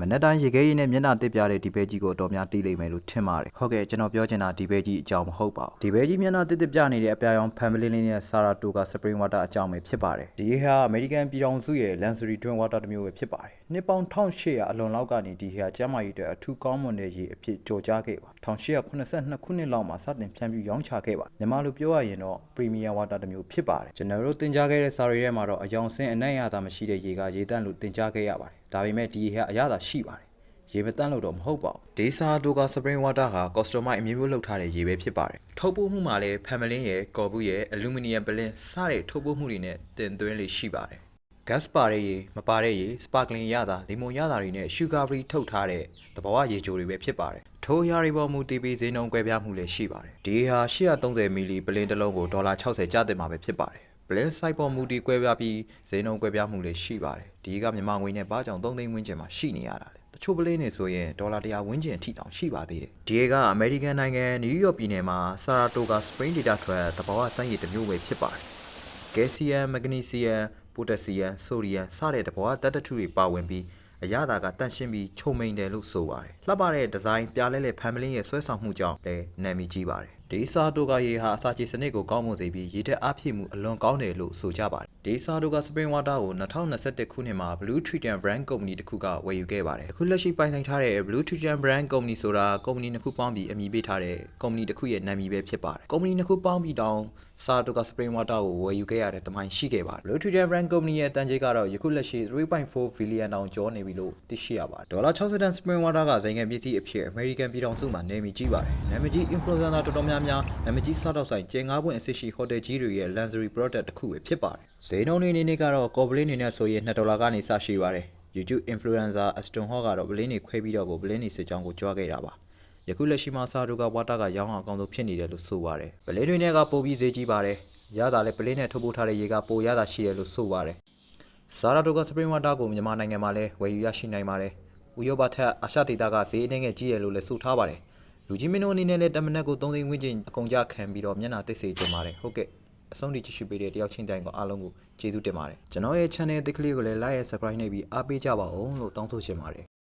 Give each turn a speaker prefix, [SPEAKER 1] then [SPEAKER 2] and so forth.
[SPEAKER 1] မနက်တိုင်းရေခဲရည်နဲ့မျက်နှာတစ်ပြတဲ့ဒီဘဲကြီးကိုအတော်များသိလိမ့်မယ်လို့ထင်ပါတယ်ဟုတ်ကဲ့ကျွန်တော်ပြောချင်တာဒီဘဲကြီးအကြောင်းမဟုတ်ပါဘူးဒီဘဲကြီးမျက်နှာတစ်တစ်ပြနေတဲ့အပြာရောင် family လေးနဲ့ Saratoga Spring Water အကြောင်းပဲဖြစ်ပါတယ်ဒီဟာ American ပြည်ထောင်စုရဲ့ Lansory Twin Water တစ်မျိုးပဲဖြစ်ပါတယ်နှစ်ပေါင်း1800အလွန်လောက်ကနေဒီဟာကျမ်းမာရေးအတွက်အထူးကောင်းမွန်တဲ့ရေအဖြစ်ကြော်ကြားခဲ့ပါ1882ခုနှစ်လောက်မှာစတင်ဖြန့်ဖြူးရောင်းချခဲ့ပါညီမလိုပြောရရင်တော့ Premier Water တစ်မျိုးဖြစ်ပါတယ်ကျွန်တော်တို့တင်ကြားခဲ့တဲ့ Saratoga ထဲမှာတော့အယောင်ဆင်းအနက်ရတာမရှိတဲ့ရေကရေတန့်လို့တင်ကြားခဲ့ရပါတယ်ဒါပေမဲ့ဒီရေဟာအရသာရှိပါတယ်ရေမတန့်လို့တော့မဟုတ်ပါဘူးဒေဆာတိုကာစပရင်ဝါတာဟာကော်စတမိုက်အမျိုးမျိုးလုပ်ထားတဲ့ရေပဲဖြစ်ပါတယ်ထုတ်ပိုးမှုမှာလည်းဖမ်မလင်းရဲ့ကော်ဘူးရဲ့အလူမီနီယံပလင်းစတဲ့ထုတ်ပိုးမှုတွေနဲ့တင်သွင်းလေးရှိပါတယ်ဂတ်ပါတဲ့ရေမပါတဲ့ရေစပါကလင်ရတာလီမွန်ရတာတွေနဲ့ရှူဂါဖရီထုတ်ထားတဲ့သဘာဝရေချိုတွေပဲဖြစ်ပါတယ်ထိုးရာရီပေါ်မူတီပီဈေးနှုန်းကွဲပြားမှုလည်းရှိပါတယ်ဒီဟာ830မီလီပလင်းတစ်လုံးကိုဒေါ်လာ60ကျတင်မှာပဲဖြစ်ပါတယ် ပလင်းစိုက်ပေါ်မူတီကွဲပြားပြီးဈေးနှုန်းကွဲပြားမှုလည်းရှိပါတယ်ဒီကမြန်မာငွေနဲ့ဘာကြောင့်3သိန်းဝန်းကျင်မှာရှိနေရတာလဲတချို့ပလင်းနေဆိုရင်ဒေါ်လာ100ဝန်းကျင်အထိတောင်ရှိပါသေးတယ်ဒီကအမေရိကန်နိုင်ငံနယူးယောက်ပြည်နယ်မှာဆာရာတိုဂါစပိန်ဒေတာထွက်တဘာဝစမ်းရည်တစ်မျိုးပဲဖြစ်ပါတယ်ကယ်ဆီယမ်မက်ဂနီဆီယမ်ပိုတက်ဆီယမ်ဆိုဒီယမ်စတဲ့တဘာဝတက်တထုတွေပါဝင်ပြီးအရသာကတန့်ရှင်းပြီးချုံမိန်တယ်လို့ဆိုပါတယ်လှပတဲ့ဒီဇိုင်းပြလဲလဲဖန်မလင်းရဲ့ဆွဲဆောင်မှုကြောင့်လည်းနာမည်ကြီးပါတယ် ဒီစာတိုကရေဟာအစာချေစနစ်ကိုကောင်းမွန်စေပြီးရေထက်အားဖြည့်မှုအလွန်ကောင်းတယ်လို့ဆိုကြပါတယ်ဒီစာတိုကစပရင်ဝါတာကို2021ခုနှစ်မှာ Blue Triton Brand Company တခုကဝယ်ယူခဲ့ပါတယ်အခုလက်ရှိပိုင်ဆိုင်ထားတဲ့ Blue Triton Brand Company ဆိုတာကုမ္ပဏီနှစ်ခုပေါင်းပြီးအမည်ပေးထားတဲ့ကုမ္ပဏီတစ်ခုရဲ့နာမည်ပဲဖြစ်ပါတယ်ကုမ္ပဏီနှစ်ခုပေါင်းပြီးတောင်စာတိုကစပရင်ဝါတာကိုဝယ်ယူခဲ့ရတဲ့တမိုင်းရှိခဲ့ပါတယ် Blue Triton Brand Company ရဲ့တန်ကြေးကတော့ယခုလက်ရှိ3.4 billion တောင်ကျော်နေပြီလို့သိရှိရပါတယ်ဒေါ်လာ60တန်စပရင်ဝါတာကဇိမ်ငံပစ္စည်းအဖြစ် American ပြည်ထောင်စုမှာနာမည်ကြီးပါတယ်နာမည်ကြီး influencer တော်တော်များများနာမည်ကြီးစားတော့ဆိုင်ကျင်းငါးပွင့်အဆစ်ရှိ hotel ကြီးတွေရဲ့ luxury product တစ်ခုပဲဖြစ်ပါတယ်ဈေးနှုန်းတွေအနေနဲ့ကတော့ကော်ပလင်းနေနဲ့ဆိုရင်2ဒေါ်လာကနေစရှိပါတယ် YouTube influencer Aston Hall ကတော့ဘလင်းတွေခွဲပြီးတော့ကိုဘလင်းတွေစစ်ကြောင်းကိုကြွားခဲ့တာပါယခုလက်ရှိမှာစာတို့ကဝါတာကရောင်းအောင်အကောင်းဆုံးဖြစ်နေတယ်လို့ဆိုပါတယ်ပလင်းတွေနဲ့ကပိုပြီးဈေးကြီးပါတယ်ရတာလည်းပလင်းနဲ့ထုတ်ပိုးထားတဲ့ရေကပိုရတာရှိတယ်လို့ဆိုပါတယ်ဆာရာတိုကစပရင်ဝါတာကိုမြန်မာနိုင်ငံမှာလည်းဝယ်ယူရရှိနိုင်ပါတယ်။ဥရောပထက်အာရှဒေသကဈေးအနှဲငယ်ကြီးရလို့လည်းဆိုထားပါတယ်။ လူကြီးမင်းတို့အနေနဲ့လည်းတမနက်ကို3သိန်းဝန်းကျင်အကုန်ကြခံပြီးတော့မျက်နှာသိစေချင်ပါတယ်။ဟုတ်ကဲ့။အဆုံးထိကြည့်ရှုပေးတဲ့တယောက်ချင်းတိုင်းကိုအားလုံးကိုကျေးဇူးတင်ပါတယ်။ကျွန်တော်ရဲ့ channel အသစ်ကလေးကိုလည်း like နဲ့ subscribe နှိပ်ပြီးအားပေးကြပါဦးလို့တောင်းဆိုချင်ပါတယ်